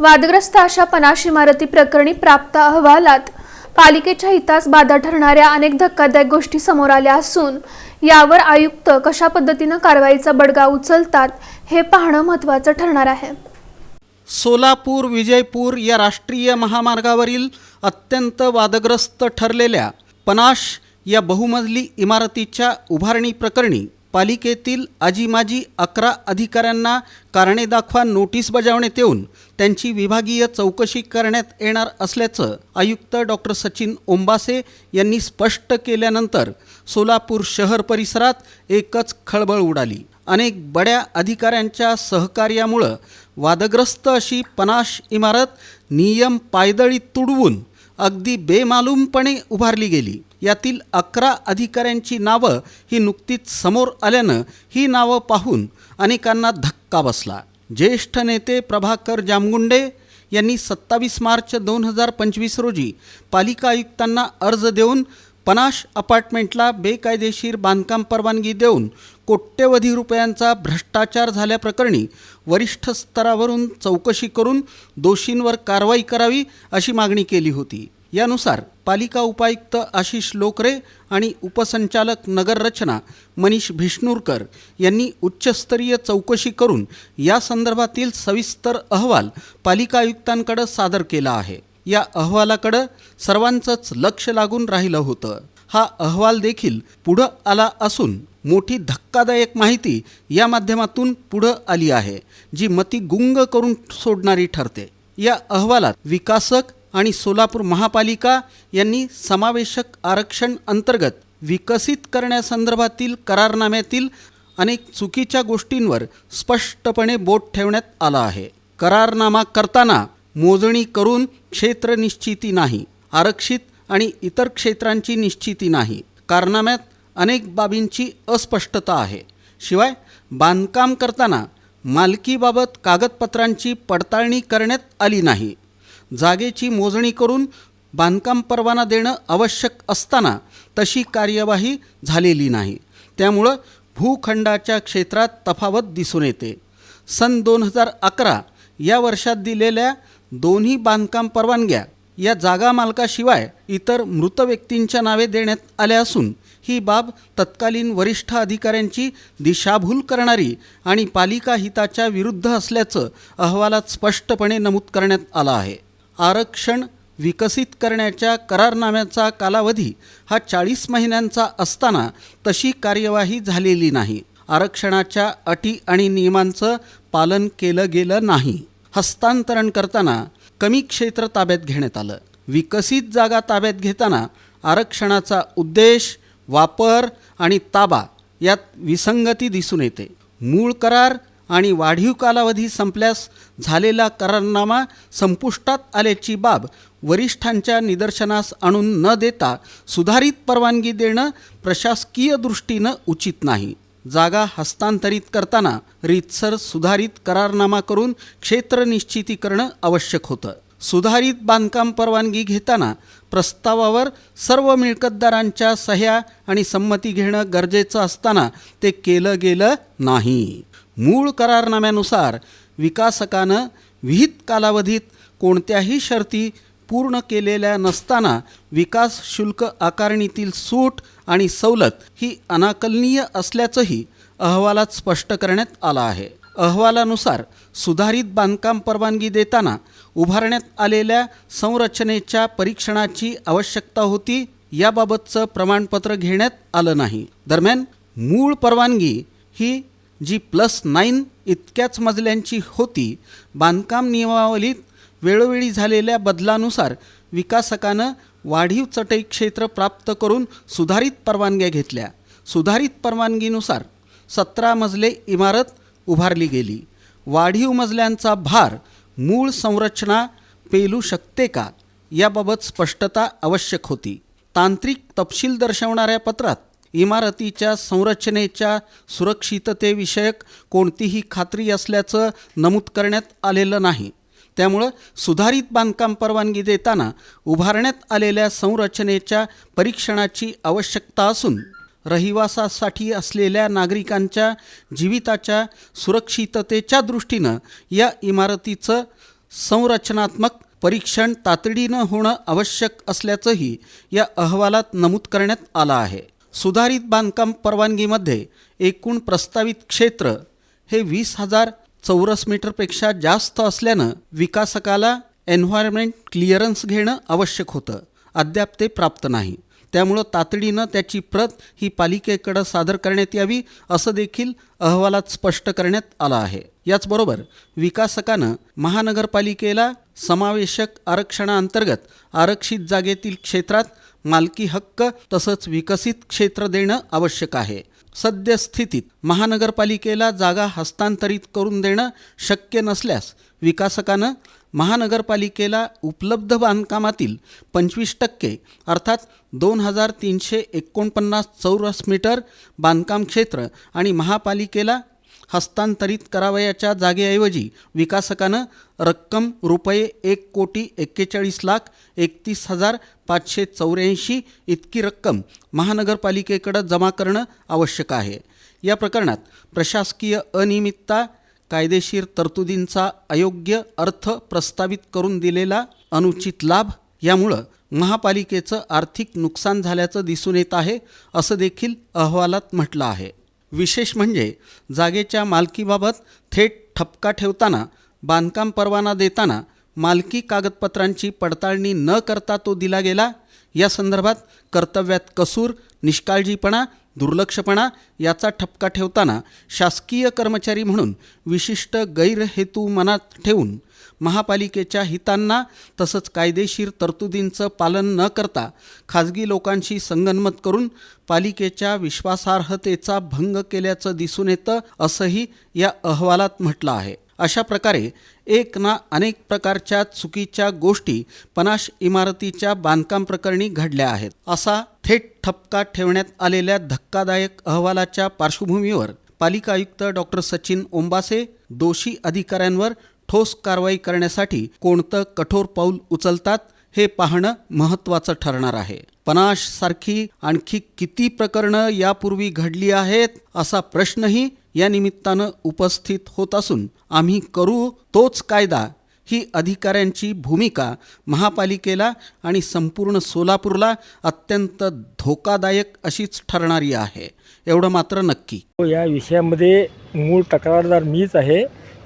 वादग्रस्त अशा पनाश इमारती प्रकरणी प्राप्त अहवालात पालिकेच्या हितास बाधा ठरणाऱ्या अनेक धक्कादायक गोष्टी समोर आल्या असून यावर आयुक्त कशा पद्धतीनं कारवाईचा बडगा उचलतात हे पाहणं महत्त्वाचं ठरणार आहे. सोलापूर विजयपूर या राष्ट्रीय महामार्गावरील अत्यंत वादग्रस्त ठरलेल्या पनाश या बहुमजली इमारतीच्या उभारणी प्रकरणी पालिकेतील आजीमाजी अकरा अधिकाऱ्यांना कारणे दाखवा नोटीस बजावण्यात येऊन त्यांची विभागीय चौकशी करण्यात येणार असल्याचं आयुक्त डॉक्टर सचिन ओंबासे यांनी स्पष्ट केल्यानंतर सोलापूर शहर परिसरात एकच खळबळ उडाली. अनेक बड्या अधिकाऱ्यांच्या सहकार्यामुळं वादग्रस्त अशी पनाश इमारत नियम पायदळी तुडवून अगदी बेमालूमपणे उभारली गेली. यातील अकरा अधिकाऱ्यांची नावं ही नुकतीच समोर आल्यानं ही नावं पाहून अनेकांना धक्का बसला. ज्येष्ठ नेते प्रभाकर जामगुंडे यांनी सत्तावीस मार्च दोन हजार पंचवीस रोजी पालिका आयुक्तांना अर्ज देऊन पनाश अपार्टमेंटला बेकायदेशीर बांधकाम परवानगी देऊन कोट्यवधी रुपयांचा भ्रष्टाचार झाल्याप्रकरणी वरिष्ठ स्तरावरून चौकशी करून दोषींवर कारवाई करावी अशी मागणी केली होती. यानुसार पालिका उपायुक्त आशिष लोकरे आणि उपसंचालक नगररचना मनीष भिष्णूरकर यांनी उच्चस्तरीय चौकशी करून या संदर्भातील सविस्तर अहवाल पालिका आयुक्तांकडे सादर केला आहे. या अहवालाकडं सर्वांचंच लक्ष लागून राहिलं होतं. हा अहवाल देखील पुढं आला असून मोठी धक्कादायक माहिती या माध्यमातून पुढं आली आहे जी मती गुंग करून सोडणारी ठरते. या अहवालात विकासक आणि सोलापूर महापालिका यांनी समावेशक आरक्षण अंतर्गत विकसित करण्यासंदर्भातील करारनाम्यातील अनेक चुकीच्या गोष्टींवर स्पष्टपणे बोट ठेवण्यात आलं आहे. करारनामा करताना मोजणी करून क्षेत्र निश्चिती नाही आरक्षित आणि इतर क्षेत्रांची निश्चिती नाही. कारनाम्यात अनेक बाबींची अस्पष्टता आहे. शिवाय बांधकाम करताना मालकीबाबत कागदपत्रांची पडताळणी करण्यात आली नाही. जागेची मोजणी करून बांधकाम परवाना देणं आवश्यक असताना तशी कार्यवाही झालेली नाही. त्यामुळं भूखंडाच्या क्षेत्रात तफावत दिसून येते. सन दोन हजार अकरा या वर्षात दिलेल्या दोन्ही बांधकाम परवानग्या या जागा मालकाशिवाय इतर मृत व्यक्तींच्या नावे देण्यात आल्या असून ही बाब तत्कालीन वरिष्ठ अधिकाऱ्यांची दिशाभूल करणारी आणि पालिका हिताच्या विरुद्ध असल्याचं अहवालात स्पष्टपणे नमूद करण्यात आलं आहे. आरक्षण विकसित करण्याच्या करारनाम्याचा कालावधी हा चाळीस महिन्यांचा असताना तशी कार्यवाही झालेली नाही. आरक्षणाच्या अटी आणि नियमांचं पालन केलं गेलं नाही. हस्तांतरण करताना कमी क्षेत्र ताब्यात घेण्यात आलं. विकसित जागा ताब्यात घेताना आरक्षणाचा उद्देश वापर आणि ताबा यात विसंगती दिसून येते. मूळ करार आणि वाढीव कालावधी संपल्यास झालेला करारनामा संपुष्टात आल्याची बाब वरिष्ठांच्या निदर्शनास आणून न देता सुधारित परवानगी देणं प्रशासकीय दृष्टीनं उचित नाही. जागा हस्तांतरित करताना रीतसर सुधारित करारनामा करून क्षेत्र निश्चिती करणं आवश्यक होतं. सुधारित बांधकाम परवानगी घेताना प्रस्तावावर सर्व मिळकतदारांच्या सह्या आणि संमती घेणं गरजेचं असताना ते केलं गेलं नाही. मूळ करारनाम्यानुसार विकासकानं विहित कालावधीत कोणत्याही शर्ती पूर्ण केलेल्या नसताना विकास शुल्क आकारणीतील सूट आणि सवलत ही अनाकलनीय असल्याचंही अहवालात स्पष्ट करण्यात आलं आहे. अहवालानुसार सुधारित बांधकाम परवानगी देताना उभारण्यात आलेल्या संरचनेच्या परीक्षणाची आवश्यकता होती याबाबतचं प्रमाणपत्र घेण्यात आलं नाही. दरम्यान मूळ परवानगी ही जी प्लस नाईन इतक्याच मजल्यांची होती बांधकाम नियमावलीत वेळोवेळी झालेल्या बदलानुसार विकासकानं वाढीव चटई क्षेत्र प्राप्त करून सुधारित परवानग्या घेतल्या. सुधारित परवानगीनुसार सतरा मजले इमारत उभारली गेली. वाढीव मजल्यांचा भार मूळ संरचना पेलू शकते का याबाबत स्पष्टता आवश्यक होती. तांत्रिक तपशील दर्शवणाऱ्या पत्रात इमारतीच्या संरचनेच्या सुरक्षिततेविषयक कोणतीही खात्री असल्याचं नमूद करण्यात आलेलं नाही. त्यामुळं सुधारित बांधकाम परवानगी देताना उभारण्यात आलेल्या संरचनेच्या परीक्षणाची आवश्यकता असून रहिवासासाठी असलेल्या नागरिकांच्या जीविताच्या सुरक्षिततेच्या दृष्टीनं या इमारतीचं संरचनात्मक परीक्षण तातडीनं होणं आवश्यक असल्याचंही या अहवालात नमूद करण्यात आलं आहे. सुधारित बांधकाम परवानगीमध्ये एकूण प्रस्तावित क्षेत्र हे वीस हजार चौरस मीटरपेक्षा जास्त असल्यानं विकासकाला एन्व्हायरमेंट क्लिअरन्स घेणं आवश्यक होतं. अद्याप ते प्राप्त नाही. त्यामुळं तातडीनं त्याची प्रत ही पालिकेकडं सादर करण्यात यावी असं देखील अहवालात स्पष्ट करण्यात आलं आहे. याचबरोबर विकासकानं महानगरपालिकेला समावेशक आरक्षणाअंतर्गत आरक्षित जागेतील क्षेत्रात मालकी हक्क तसंच विकसित क्षेत्र देणं आवश्यक आहे. सद्यस्थितीत महानगरपालिकेला जागा हस्तांतरित करून देणं शक्य नसल्यास विकासकानं महानगरपालिकेला उपलब्ध बांधकामातील पंचवीस टक्के अर्थात दोन हजार तीनशे एकोणपन्नास चौरस मीटर बांधकाम क्षेत्र आणि महापालिकेला हस्तांतरित करावयाच्या जागेऐवजी विकासकानं रक्कम रुपये एक कोटी एक्केचाळीस लाख एकतीस हजार पाचशे चौऱ्याऐंशी इतकी रक्कम महानगरपालिकेकडं जमा करणं आवश्यक आहे. या प्रकरणात प्रशासकीय अनियमितता कायदेशीर तरतुदींचा अयोग्य अर्थ प्रस्तावित करून दिलेला अनुचित लाभ यामुळं महापालिकेचं आर्थिक नुकसान झाल्याचं दिसून येत आहे असं देखील अहवालात म्हटलं आहे. विशेष म्हणजे जागेच्या मालकीबाबत थेट ठपका ठेवताना बांधकाम परवाना देताना मालकी कागदपत्रांची पडताळणी न करता तो दिला गेला या संदर्भात कर्तव्यात कसूर निष्काळजीपणा दुर्लक्षपणा याचा ठपका ठेवताना शासकीय कर्मचारी म्हणून विशिष्ट गैरहेतू मनात ठेवून महापालिकेच्या हितांना तसंच कायदेशीर तरतुदींचं पालन न करता खाजगी लोकांशी संगनमत करून पालिकेच्या विश्वासार्हतेचा भंग केल्याचं दिसून येतं असंही या अहवालात म्हटलं आहे. अशा प्रकारे एक ना अनेक प्रकारच्या चुकीच्या गोष्टी पनाश इमारतीच्या बांधकाम प्रकरणी घडल्या आहेत असा थेट ठपका ठेवण्यात आलेल्या धक्कादायक अहवालाच्या पार्श्वभूमीवर पालिका आयुक्त डॉक्टर सचिन ओंबासे दोषी अधिकाऱ्यांवर ठोस कारवाई करण्यासाठी कोणतं कठोर पाऊल उचलतात हे पाहणं महत्त्वाचं ठरणार आहे. पनाश सारखी आणखी किती प्रकरणं यापूर्वी घडली आहेत असा प्रश्नही या निमित्तानं उपस्थित होत असून आम्ही करू तोच कायदा ही अधिकाऱ्यांची भूमिका महापालिकेला आणि संपूर्ण सोलापूरला अत्यंत धोकादायक अशीच ठरणारी आहे. एवढं मात्र नक्की. हो, या विषयामध्ये मूळ तक्रारदार मीच आहे.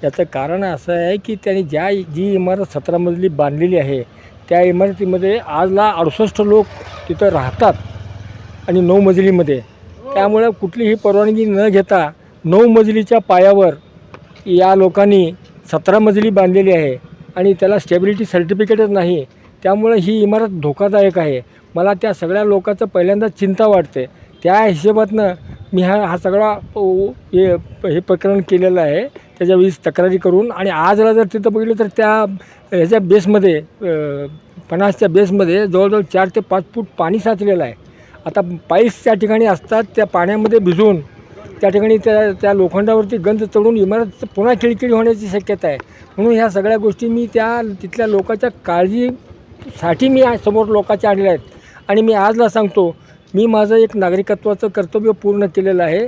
याचं कारण असं आहे की त्यांनी ज्या जी इमारत सतरा मजली बांधलेली आहे त्या इमारतीमध्ये आजला अडुसष्ट लोक तिथं राहतात आणि नऊ मजलीमध्ये. त्यामुळं कुठलीही परवानगी न घेता नऊ मजलीच्या पायावर या लोकांनी सतरा मजली बांधलेली आहे. आणि त्याला स्टेबिलिटी सर्टिफिकेटच नाही त्यामुळं ही इमारत धोकादायक आहे. मला त्या सगळ्या लोकांचं पहिल्यांदा चिंता वाटते. त्या हिशेबातनं मी हा हा सगळा हे हे प्रकरण केलेलं आहे. त्याच्यावेळी तक्रारी करून आणि आजला जर तिथं बघितलं तर त्या ह्याच्या बेसमध्ये पन्नासच्या बेसमध्ये जवळजवळ चार ते पाच फूट पाणी साचलेलं आहे. आता पाईप्स त्या ठिकाणी असतात त्या पाण्यामध्ये भिजून त्या ठिकाणी त्या त्या लोखंडावरती गंज चढून इमारत पुन्हा खिळखिळी होण्याची शक्यता आहे. म्हणून ह्या सगळ्या गोष्टी मी त्या तिथल्या लोकांच्या काळजीसाठी मी आज समोर लोकांच्या आणल्या आहेत. आणि मी आजला सांगतो मी माझं एक नागरिकत्वाचं कर्तव्य पूर्ण केलेलं आहे.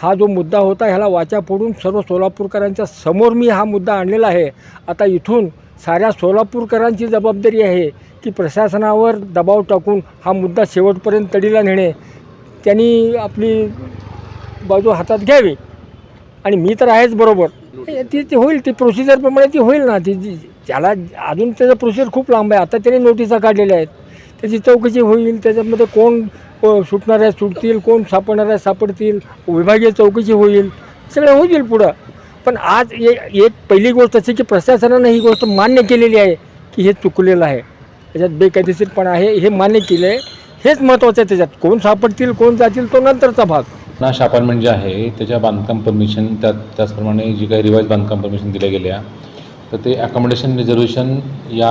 हा जो मुद्दा होता ह्याला वाचा फोडून सर्व सोलापूरकरांच्या समोर मी हा मुद्दा आणलेला आहे. आता इथून साऱ्या सोलापूरकरांची जबाबदारी आहे की प्रशासनावर दबाव टाकून हा मुद्दा शेवटपर्यंत तडीला नेणे. त्यांनी आपली बाजू हातात घ्यावी. आणि मी तर आहेच बरोबर. ते ती ती होईल ती प्रोसिजरप्रमाणे ती होईल ना. ती जी- त्याला अजून त्याचं प्रोसिजर खूप लांब आहे. आता त्याने नोटिसा काढलेल्या आहेत. त्याची चौकशी होईल त्याच्यामध्ये कोण आहे सुटतील कोण सापडणार आहे सापडतील विभागीय चौकशी होईल. सगळं होईल पुढं. पण आज ए एक पहिली गोष्ट अशी की प्रशासनानं ही गोष्ट मान्य केलेली आहे की हे चुकलेलं आहे. त्याच्यात बेकायदेशीरपणा आहे. हे मान्य केलं आहे हेच महत्त्वाचं आहे त्याच्यात. कोण सापडतील कोण जातील तो नंतरचा भाग. नाश अपार्टमेंट जे म्हणजे आहे त्याच्या बांधकाम परमिशन त्या त्याचप्रमाणे जी काही रिवाईज बांधकाम परमिशन दिल्या गेल्या तर ते अकॉमोडेशन रिझर्वेशन या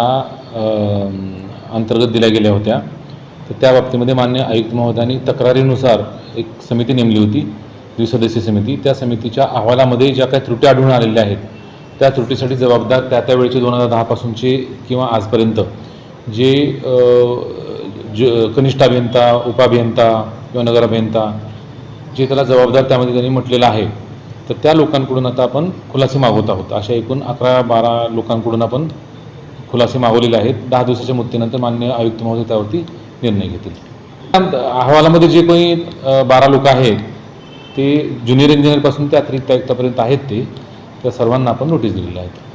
अंतर्गत दिल्या गेल्या होत्या. तर त्या बाबतीमध्ये मान्य आयुक्त महोदयांनी तक्रारीनुसार एक समिती नेमली होती द्विसदस्यीय समिती. त्या समितीच्या अहवालामध्ये ज्या काही त्रुटी आढळून आलेल्या आहेत त्या त्रुटीसाठी जबाबदार त्या त्यावेळेचे दोन हजार दहापासूनचे किंवा आजपर्यंत जे अ, ज कनिष्ठ अभियंता उपाभियंता किंवा नगर अभियंता जे त्याला जबाबदार त्यामध्ये त्यांनी म्हटलेलं आहे तर त्या लोकांकडून आता आपण खुलासे मागवत आहोत. अशा एकूण अकरा बारा लोकांकडून आपण खुलासे मागवलेले आहेत. दहा दिवसाच्या मुक्तीनंतर मान्य आयुक्त महोदय त्यावरती निर्णय घेतील. अहवालामध्ये जे काही बारा लोक आहेत ते ज्युनियर इंजिनियरपासून ते अतिरिक्त आयुक्तापर्यंत आहेत ते. त्या सर्वांना आपण नोटीस दिलेल्या आहेत